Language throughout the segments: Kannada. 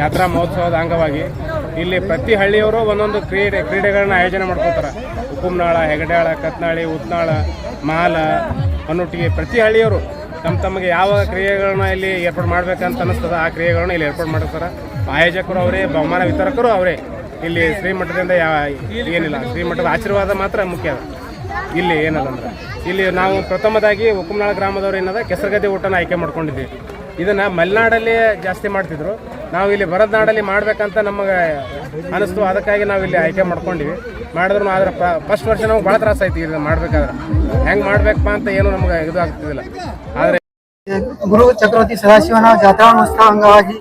ಯಾತ್ರಾ ಮಹೋತ್ಸವದ ಅಂಗವಾಗಿ ಇಲ್ಲಿ ಪ್ರತಿ ಹಳ್ಳಿಯವರು ಒಂದೊಂದು ಕ್ರೀಡೆ ಕ್ರೀಡೆಗಳನ್ನ ಆಯೋಜನೆ ಮಾಡ್ಕೋತಾರೆ ಉಪ್ಪುಮ್ನಾಳ ಹೆಗಡ್ಯಾಳ ಕತ್ನಾಳಿ, ಉತ್ನಾಳ, ಮಾಲ ಹೊನ್ನೊಟ್ಟಿಗೆ ಪ್ರತಿ ಹಳ್ಳಿಯವರು ತಮ್ಮ ತಮಗೆ ಯಾವ ಕ್ರಿಯೆಗಳನ್ನ ಇಲ್ಲಿ ಏರ್ಪಾಡು ಮಾಡ್ಬೇಕಂತ ಅನ್ನಿಸ್ತದೆ ಆ ಕ್ರಿಯೆಗಳನ್ನ ಇಲ್ಲಿ ಏರ್ಪಾಡು ಮಾಡಿರ್ತಾರೆ ಆಯೋಜಕರು ಅವರೇ, ಬಹುಮಾನ ವಿತರಕರು ಅವರೇ. ಇಲ್ಲಿ ಶ್ರೀಮಠದಿಂದ ಯಾವ ಏನಿಲ್ಲ, ಶ್ರೀಮಠದ ಆಶೀರ್ವಾದ ಮಾತ್ರ ಮುಖ್ಯ. ಇಲ್ಲಿ ಏನದ ಅಂದ್ರೆ, ಇಲ್ಲಿ ನಾವು ಪ್ರಥಮದಾಗಿ ಉಕ್ಕುಮ್ನಾಳ ಗ್ರಾಮದವ್ರು ಏನದ, ಕೆಸರುಗದ್ದೆ ಊಟನ ಆಯ್ಕೆ ಮಾಡ್ಕೊಂಡಿದ್ದೀವಿ ಇದನ್ನ ಮಲೆನಾಡಲ್ಲಿ ಜಾಸ್ತಿ ಮಾಡ್ತಿದ್ರು. ನಾವು ಇಲ್ಲಿ ಭರತ್ ನಾಡಲ್ಲಿ ಮಾಡ್ಬೇಕಂತ ನಮಗೆ ಅನಿಸ್ತು. ಅದಕ್ಕಾಗಿ ನಾವು ಇಲ್ಲಿ ಆಯ್ಕೆ ಮಾಡ್ಕೊಂಡಿವಿ. ಮಾಡಿದ್ರು ಆದ್ರೆ ಫಸ್ಟ್ ವರ್ಷ ನಮ್ಗೆ ಭಾಳ ತ್ರಾಸ ಐತಿ ಇದನ್ನ ಮಾಡ್ಬೇಕಾದ್ರೆ. ಹೆಂಗೆ ಮಾಡ್ಬೇಕಪ್ಪ ಅಂತ ಏನು ನಮ್ಗೆ ಇದು ಆಗ್ತಿದಿಲ್ಲ ಆದರೆ ಗುರು ಚಕ್ರವರ್ತಿ ಸದಾಶಿವನ ಜಾತ್ರಾ ಮಹೋತ್ಸವ ಅಂಗವಾಗಿ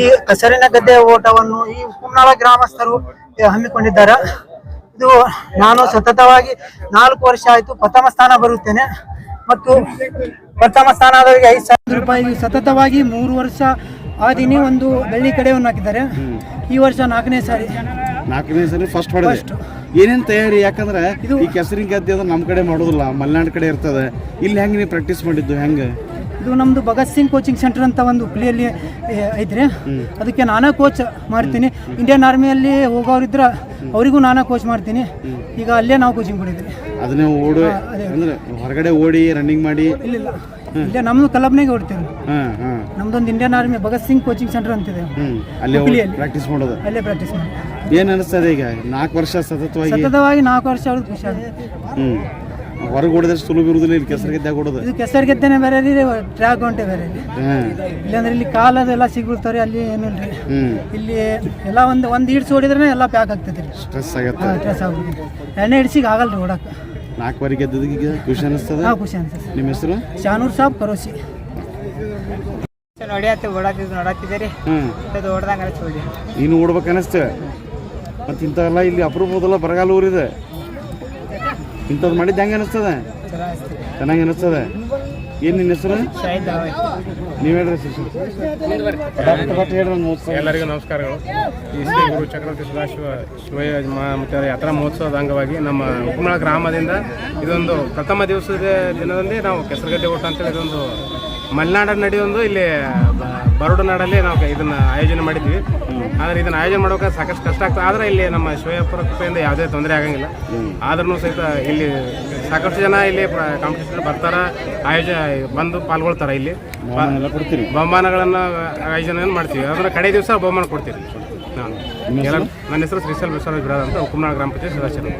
ಈ ಕಸರಿನ ಗದ್ದೆ ಓಟವನ್ನು ಈ ಹುಮ್ನಾಳ ಗ್ರಾಮಸ್ಥರು ಹಮ್ಮಿಕೊಂಡಿದ್ದಾರೆ. ಇದು ನಾನು ಸತತವಾಗಿ ನಾಲ್ಕು ವರ್ಷ ಆಯಿತು ಪ್ರಥಮ ಸ್ಥಾನ ಬರುತ್ತೇನೆ. ಮತ್ತು ಪ್ರಥಮ ಸ್ಥಾನ ಆದವರಿಗೆ ಐದು ಸಾವಿರ ರೂಪಾಯಿ. ಸತತವಾಗಿ ಮೂರು ವರ್ಷ ಆದಿನಿ ಒಂದು ಬೆಳ್ಳಿ ಕಡೆಯನ್ನು ಹಾಕಿದ್ದಾರೆ. ಈ ವರ್ಷ ನಾಲ್ಕನೇ ಸಾರಿ. ನಾಲ್ಕನೇ ಸಾರಿ ಫಸ್ಟ್ ಫಸ್ಟ್ ಏನೇನು ತಯಾರಿ? ಯಾಕಂದ್ರೆ ಇದು ಈ ಕೆಸರಿನ ಗದ್ದೆ ಅದು ನಮ್ಮ ಕಡೆ ಮಾಡೋದಿಲ್ಲ. ಮಲೆನಾಡು ಕಡೆ ಇರ್ತದೆ. ಇಲ್ಲಿ ಹೆಂಗೆ ನೀವು ಪ್ರಾಕ್ಟೀಸ್ ಮಾಡಿದ್ದು? ಹೆಂಗೆ? ಇದು ನಮ್ದು ಭಗತ್ ಸಿಂಗ್ ಕೋಚಿಂಗ್ ಸೆಂಟರ್ ಅಂತ ಒಂದು ಹುಬ್ಳಿಯಲ್ಲಿ ಐತ್ರಿ. ಅದಕ್ಕೆ ನಾನೇ ಕೋಚ್ ಮಾಡ್ತೀನಿ. ಇಂಡಿಯನ್ ಆರ್ಮಿಯಲ್ಲಿ ಹೋಗೋರಿದ್ರೆ ಅವರಿಗೂ ನಾನೇ ಕೋಚ್ ಮಾಡ್ತೀನಿ. ಈಗ ಅಲ್ಲೇ ನಾವು ಕೋಚಿಂಗ್ ಕೊಡಿದ್ರಿ ಅದನ್ನೇ ಓಡು ಅಂದ್ರೆ ಹೊರಗಡೆ ಓಡಿ ರನ್ನಿಂಗ್ ಮಾಡಿ ಇಲ್ಲಿಲ್ಲ ಇಲ್ಲೇ ನಮ್ದು ಕಲಬ್ನಾಗೆ ಹೊಡ್ತೀವಿ ನಮ್ದೊಂದು Indian army Bhagat Singh coaching centre ಅಂತಿದೆ. ಅಲ್ಲಿ. ಪ್ರಾಕ್ಟೀಸ್ ಮಾಡೋದು. ಅಲ್ಲೇ ಪ್ರಾಕ್ಟೀಸ್ ಮಾಡೋದು. ಏನ್ ಅನಿಸ್ತದೆ ಈಗ? ನಾಲ್ಕು ವರ್ಷ ಸತತವಾಗಿ ಸತತವಾಗಿ ನಾಲ್ಕು ವರ್ಷ ಆಗೋದು ಖುಷಿ ಆಗುತ್ತೆ. ಹೊರಗೆ ಓಡಿದ್ರೆ ಸುಲಭ ಇರುವುದಿಲ್ಲ ಇಲ್ಲಿ ಕೆಸರು ಇದು ಕೆಸರಿಗೆದ್ದೆನೆ ಬೇರೆ ರೀ ಟ್ರ್ಯಾಕ್ ಹೊಂಟೆ ಬೇರೆ ರೀ ಇಲ್ಲಾಂದ್ರೆ ಇಲ್ಲಿ ಕಾಲದೆಲ್ಲ ಸಿಗ್ಬಿಡ್ತಾವ್ರಿ ಅಲ್ಲಿ ಏನು ಇಲ್ರಿ. ಇಲ್ಲಿ ಎಲ್ಲ ಒಂದು ಒಂದು ಈಡ್ಸ್ ಹೊಡಿದ್ರೆ ಎಲ್ಲ ಪ್ಯಾಕ್ ಆಗ್ತೈತೆ ರೀ ಸ್ಟ್ರೆಸ್ ಆಗುತ್ತೆ. ಸ್ಟ್ರೆಸ್ ಎಣ್ಣೆ ಹಿಡ್ಸಿಗೆ ಆಗಲ್ರಿ ಓಡಕ್ಕೆ ನಾಲ್ಕುವರೆ ಗೆದ್ದದ ಈಗ ಖುಷಿ ಅನಿಸ್ತದ? ಖುಷಿ ಅನ್ಸುತ್ತೆ. ನಿಮ್ಮ ಹೆಸರು? ಶಾನೂರ್ ಸಾಬ್ ಕರೋಸಿ. ಇನ್ನು ಓಡಾತಿದ್ ಅದು ಓಡ್ದಂಗ ನೀನು ಓಡ್ಬೇಕು ಅನಿಸ್ತೇವೆ ಮತ್ತು ಇಂಥವೆಲ್ಲ ಇಲ್ಲಿ ಅಪರೂಪದಲ್ಲ ಬರಗಾಲ ಊರಿದೆ. ಇಂಥದ್ದು ಮಾಡಿದ್ದು ಹೆಂಗೆ ಅನಿಸ್ತದೆ. ಚೆನ್ನಾಗಿ ಅನಿಸ್ತದೆ. ಏನು ನಿನ್ನ ಹೆಸರು? ನೀವು ಹೇಳ್ರಿ ಸಾವಿರ. ಎಲ್ಲರಿಗೂ ನಮಸ್ಕಾರಗಳು. ಈ ಶ್ರೀ ಗುರು ಚಕ್ರವರ್ತಿ ಸದಾಶಿವ ಶಿವಯ ಮ- ಮತ್ತು ಯಾತ್ರಾ ಮಹೋತ್ಸವದ ಅಂಗವಾಗಿ ನಮ್ಮ ಉಪ್ಪುಮಳ ಗ್ರಾಮದಿಂದ ಇದೊಂದು ಪ್ರಥಮ ದಿವಸದ ದಿನದಲ್ಲಿ ನಾವು ಕೆಸರುಗಡ್ಡೆ ಓಟ ಅಂತೇಳಿ ಇದೊಂದು ಮಲೆನಾಡಲ್ಲಿ ನಡೆಯೊಂದು ಇಲ್ಲಿ ಬರಡು ನಾಡಲ್ಲಿ ನಾವು ಇದನ್ನ ಆಯೋಜನೆ ಮಾಡಿದ್ವಿ. ಆದ್ರೆ ಇದನ್ನ ಆಯೋಜನೆ ಮಾಡೋಕೆ ಸಾಕಷ್ಟು ಕಷ್ಟ ಆಗ್ತದೆ ಆದ್ರೆ ಇಲ್ಲಿ ನಮ್ಮ ಶಿವಯಪ್ಪರ ಕೃಪೆಯಿಂದ ಯಾವುದೇ ತೊಂದರೆ ಆಗಂಗಿಲ್ಲ. ಆದ್ರೂ ಸಹಿತ ಇಲ್ಲಿ ಸಾಕಷ್ಟು ಜನ ಇಲ್ಲಿ ಕಾಂಪಿಟೇಷನ್ ಬರ್ತಾರ. ಆಯೋಜ ಬಂದು ಪಾಲ್ಗೊಳ್ತಾರೆ ಇಲ್ಲಿ. ಬಹುಮಾನಗಳನ್ನ ಆಯೋಜನೆ ಮಾಡ್ತೀವಿ. ಅದರ ಕಡೆ ದಿವಸ ಬಹುಮಾನ ಕೊಡ್ತೀವಿ ನಾನು. ನನ್ನ ಹೆಸರು ಶ್ರೀಸಲ್ ಬಸವರಾಜ್ ಬಿಡಾರ್ ಅಂತ ಗ್ರಾಮ ಪಂಚಾಯತ್ ಸದಸ್ಯರು.